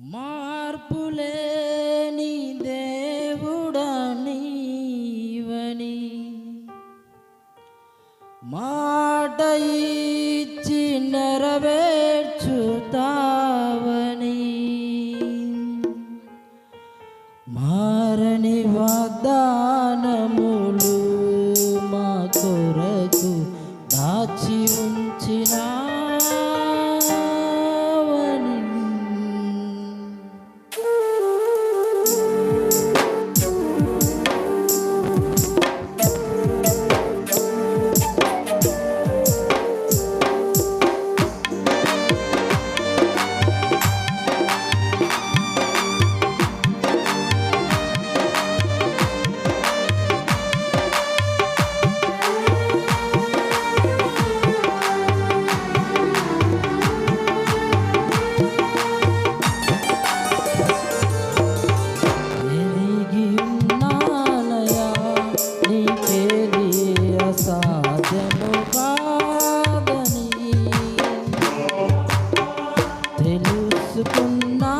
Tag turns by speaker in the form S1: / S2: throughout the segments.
S1: మార్పులేని దేవుడనీవని మాట ఇచ్చి నెరవేర్చుతావని. మారని వాగ్దానములు మా కొరకు దాచి ఉంచినా తెలుసుకున్నానయా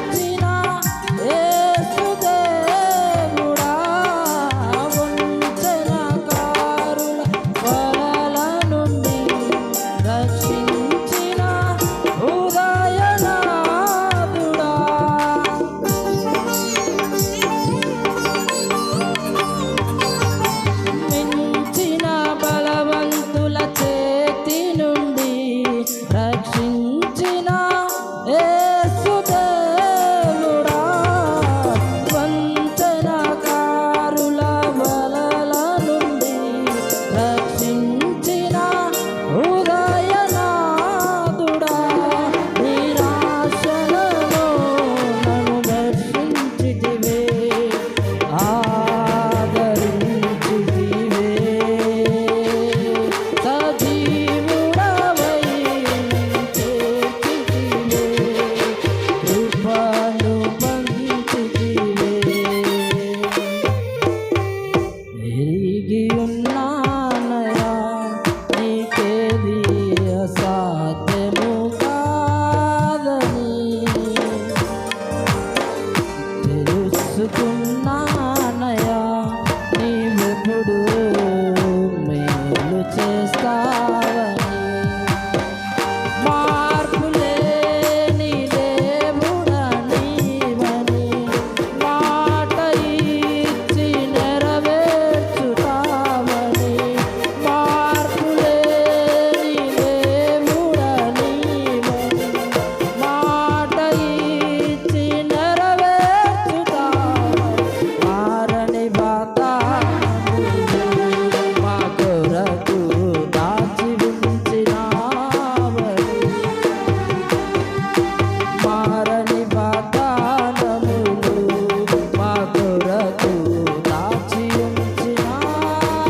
S1: Thank you. सुकून